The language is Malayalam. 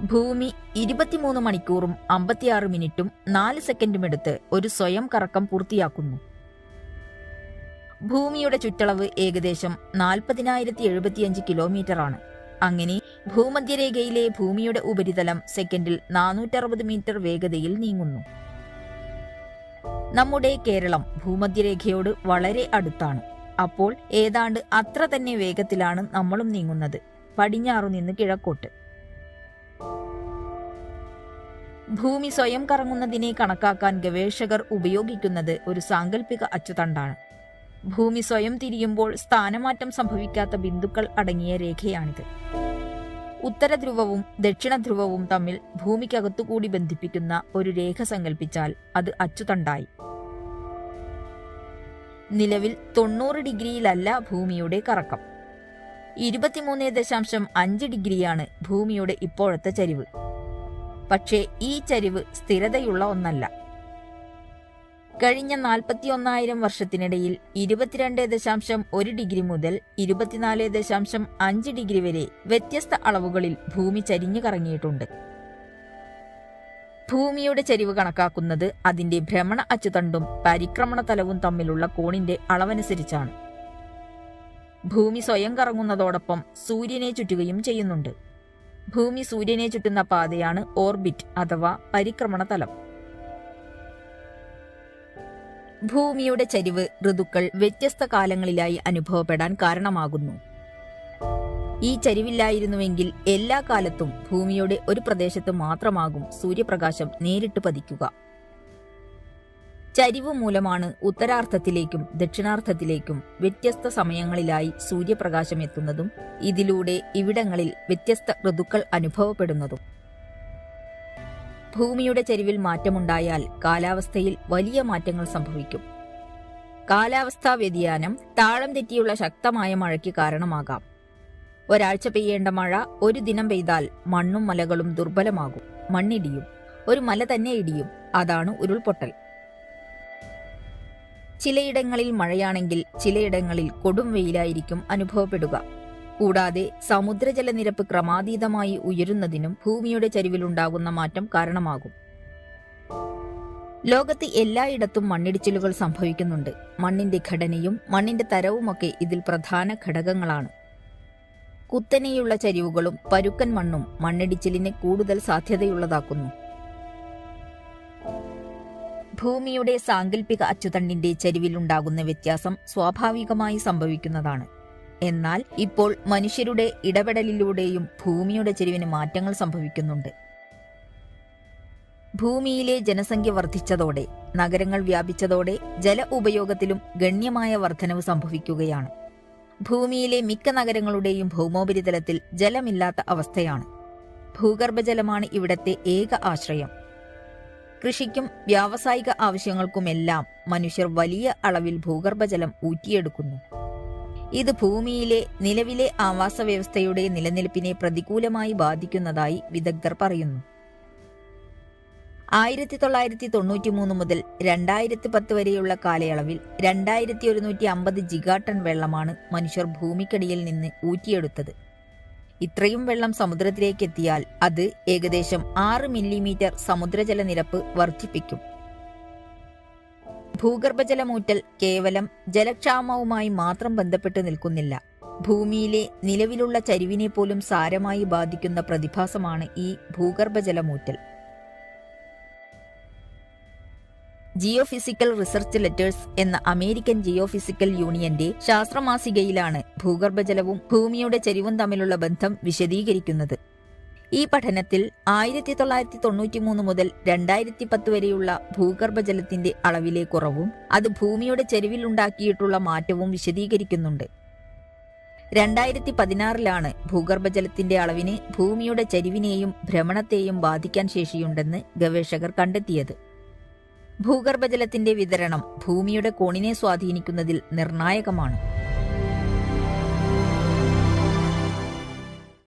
ഭൂമി ഇരുപത്തിമൂന്ന് മണിക്കൂറും അമ്പത്തിയാറ് മിനിറ്റും നാല് സെക്കൻഡും എടുത്ത് ഒരു സ്വയം കറക്കം പൂർത്തിയാക്കുന്നു. ഭൂമിയുടെ ചുറ്റളവ് ഏകദേശം നാൽപ്പതിനായിരത്തി എഴുപത്തിയഞ്ച് കിലോമീറ്റർ ആണ് അങ്ങനെ ഭൂമധ്യരേഖയിലെ ഭൂമിയുടെ ഉപരിതലം സെക്കൻഡിൽ നാനൂറ്ററുപത് മീറ്റർ വേഗതയിൽ നീങ്ങുന്നു. നമ്മുടെ കേരളം ഭൂമധ്യരേഖയോട് വളരെ അടുത്താണ്. അപ്പോൾ ഏതാണ്ട് അത്ര തന്നെ വേഗത്തിലാണ് നമ്മളും നീങ്ങുന്നത്. പടിഞ്ഞാറു നിന്ന് കിഴക്കോട്ട്. ഭൂമി സ്വയം കറങ്ങുന്നതിനെ കണക്കാക്കാൻ ഗവേഷകർ ഉപയോഗിക്കുന്നത് ഒരു സാങ്കല്പിക അച്ചുതണ്ടാണ്. ഭൂമി സ്വയം തിരിയുമ്പോൾ സ്ഥാനമാറ്റം സംഭവിക്കാത്ത ബിന്ദുക്കൾ അടങ്ങിയ രേഖയാണിത്. ഉത്തരധ്രുവവും ദക്ഷിണധ്രുവവും തമ്മിൽ ഭൂമിക്കകത്തുകൂടി ബന്ധിപ്പിക്കുന്ന ഒരു രേഖ സങ്കല്പിച്ചാൽ അത് അച്ചുതണ്ടായി. നിലവിൽ തൊണ്ണൂറ് ഡിഗ്രിയിലല്ല ഭൂമിയുടെ കറക്കം. ഇരുപത്തിമൂന്ന് ദശാംശം അഞ്ച് ഡിഗ്രിയാണ് ഭൂമിയുടെ ഇപ്പോഴത്തെ ചരിവ്. പക്ഷേ ഈ ചരിവ് സ്ഥിരതയുള്ള ഒന്നല്ല. കഴിഞ്ഞ നാൽപ്പത്തിയൊന്നായിരം വർഷത്തിനിടയിൽ ഇരുപത്തിരണ്ട് ദശാംശം ഒരു ഡിഗ്രി മുതൽ ഇരുപത്തിനാല് ദശാംശം അഞ്ച് ഡിഗ്രി വരെ വ്യത്യസ്ത അളവുകളിൽ ഭൂമി ചരിഞ്ഞു കറങ്ങിയിട്ടുണ്ട്. ഭൂമിയുടെ ചരിവ് കണക്കാക്കുന്നത് അതിന്റെ ഭ്രമണ അച്ചുതണ്ടും പരിക്രമണ തലവും തമ്മിലുള്ള കോണിന്റെ അളവനുസരിച്ചാണ്. ഭൂമി സ്വയം കറങ്ങുന്നതോടൊപ്പം സൂര്യനെ ചുറ്റുകയും ചെയ്യുന്നുണ്ട്. ഭൂമി സൂര്യനെ ചുറ്റുന്ന പാതയാണ് ഓർബിറ്റ് അഥവാ പരിക്രമണ തലം ഭൂമിയുടെ ചരിവ് ഋതുക്കൾ വ്യത്യസ്ത കാലങ്ങളിലായി അനുഭവപ്പെടാൻ കാരണമാകുന്നു. ഈ ചരിവില്ലായിരുന്നുവെങ്കിൽ എല്ലാ കാലത്തും ഭൂമിയുടെ ഒരു പ്രദേശത്ത് മാത്രമാകും സൂര്യപ്രകാശം നേരിട്ട് പതിക്കുക. ചരിവ് മൂലമാണ് ഉത്തരാർത്ഥത്തിലേക്കും ദക്ഷിണാർത്ഥത്തിലേക്കും വ്യത്യസ്ത സമയങ്ങളിലായി സൂര്യപ്രകാശം എത്തുന്നതും ഇതിലൂടെ ഇവിടങ്ങളിൽ വ്യത്യസ്ത ഋതുക്കൾ അനുഭവപ്പെടുന്നതും. ഭൂമിയുടെ ചരിവിൽ മാറ്റമുണ്ടായാൽ കാലാവസ്ഥയിൽ വലിയ മാറ്റങ്ങൾ സംഭവിക്കും. കാലാവസ്ഥാ വ്യതിയാനം താളം തെറ്റിയുള്ള ശക്തമായ മഴയ്ക്ക് കാരണമാകാം. ഒരാഴ്ച പെയ്യേണ്ട മഴ ഒരു ദിനം പെയ്താൽ മണ്ണും മലകളും ദുർബലമാകും. മണ്ണിടിയും. ഒരു മല തന്നെ ഇടിയും. അതാണ് ഉരുൾപൊട്ടൽ. ചിലയിടങ്ങളിൽ മഴയാണെങ്കിൽ ചിലയിടങ്ങളിൽ കൊടും വെയിലായിരിക്കും അനുഭവപ്പെടുക. കൂടാതെ സമുദ്രജലനിരപ്പ് ക്രമാതീതമായി ഉയരുന്നതിനും ഭൂമിയുടെ ചരിവിലുണ്ടാകുന്ന മാറ്റം കാരണമാകും. ലോകത്ത് എല്ലായിടത്തും മണ്ണിടിച്ചിലുകൾ സംഭവിക്കുന്നുണ്ട്. മണ്ണിന്റെ ഘടനയും മണ്ണിന്റെ തരവുമൊക്കെ ഇതിൽ പ്രധാന ഘടകങ്ങളാണ്. കുത്തനെയുള്ള ചരിവുകളും പരുക്കൻ മണ്ണും മണ്ണിടിച്ചിലിന് കൂടുതൽ സാധ്യതയുള്ളതാക്കുന്നു. ഭൂമിയുടെ സാങ്കല്പിക അച്ചുതണ്ടിന്റെ ചരിവിലുണ്ടാകുന്ന വ്യത്യാസം സ്വാഭാവികമായി സംഭവിക്കുന്നതാണ്. എന്നാൽ ഇപ്പോൾ മനുഷ്യരുടെ ഇടപെടലിലൂടെയും ഭൂമിയുടെ ചെരിവിന് മാറ്റങ്ങൾ സംഭവിക്കുന്നുണ്ട്. ഭൂമിയിലെ ജനസംഖ്യ വർദ്ധിച്ചതോടെ നഗരങ്ങൾ വ്യാപിച്ചതോടെ ജല ഉപയോഗത്തിലും ഗണ്യമായ വർധനവ് സംഭവിക്കുകയാണ്. ഭൂമിയിലെ മിക്ക നഗരങ്ങളുടെയും ഭൗമോപരിതലത്തിൽ ജലമില്ലാത്ത അവസ്ഥയാണ്. ഭൂഗർഭജലമാണ് ഇവിടത്തെ ഏക ആശ്രയം. കൃഷിക്കും വ്യാവസായിക ആവശ്യങ്ങൾക്കുമെല്ലാം മനുഷ്യർ വലിയ അളവിൽ ഭൂഗർഭജലം ഊറ്റിയെടുക്കുന്നു. ഇത് ഭൂമിയിലെ നിലവിലെ ആവാസ വ്യവസ്ഥയുടെ നിലനിൽപ്പിനെ പ്രതികൂലമായി ബാധിക്കുന്നതായി വിദഗ്ധർ പറയുന്നു. ആയിരത്തി തൊള്ളായിരത്തി തൊണ്ണൂറ്റി മൂന്ന് മുതൽ രണ്ടായിരത്തി പത്ത് വരെയുള്ള കാലയളവിൽ രണ്ടായിരത്തി ഒരുന്നൂറ്റി അമ്പത് ജിഗാട്ടൺ വെള്ളമാണ് മനുഷ്യർ ഭൂമിക്കടിയിൽ നിന്ന് ഊറ്റിയെടുത്തത്. ഇത്രയും വെള്ളം സമുദ്രത്തിലേക്ക് എത്തിയാൽ അത് ഏകദേശം ആറ് മില്ലിമീറ്റർ സമുദ്രജലനിരപ്പ് വർദ്ധിപ്പിക്കും. ഭൂഗർഭജലമൂറ്റൽ കേവലം ജലക്ഷാമവുമായി മാത്രം ബന്ധപ്പെട്ട് നിൽക്കുന്നില്ല. ഭൂമിയിലെ നിലവിലുള്ള ചരിവിനെ പോലും സാരമായി ബാധിക്കുന്ന പ്രതിഭാസമാണ് ഈ ഭൂഗർഭജലമൂറ്റൽ. ജിയോഫിസിക്കൽ റിസർച്ച് ലെറ്റേഴ്സ് എന്ന അമേരിക്കൻ ജിയോ ഫിസിക്കൽ യൂണിയന്റെ ശാസ്ത്രമാസികയിലാണ് ഭൂഗർഭജലവും ഭൂമിയുടെ ചരിവും തമ്മിലുള്ള ബന്ധം വിശദീകരിക്കുന്നത്. ഈ പഠനത്തിൽ ആയിരത്തി തൊള്ളായിരത്തി തൊണ്ണൂറ്റി മൂന്ന് മുതൽ രണ്ടായിരത്തി പത്ത് വരെയുള്ള ഭൂഗർഭജലത്തിന്റെ അളവിലെ കുറവും അത് ഭൂമിയുടെ ചെരുവിലുണ്ടാക്കിയിട്ടുള്ള മാറ്റവും വിശദീകരിക്കുന്നുണ്ട്. രണ്ടായിരത്തി പതിനാറിലാണ് ഭൂഗർഭജലത്തിന്റെ അളവിന് ഭൂമിയുടെ ചരിവിനെയും ഭ്രമണത്തെയും ബാധിക്കാൻ ശേഷിയുണ്ടെന്ന് ഗവേഷകർ കണ്ടെത്തിയത്. ഭൂഗർഭജലത്തിന്റെ വിതരണം ഭൂമിയുടെ കോണിനെ സ്വാധീനിക്കുന്നതിൽ നിർണായകമാണ്.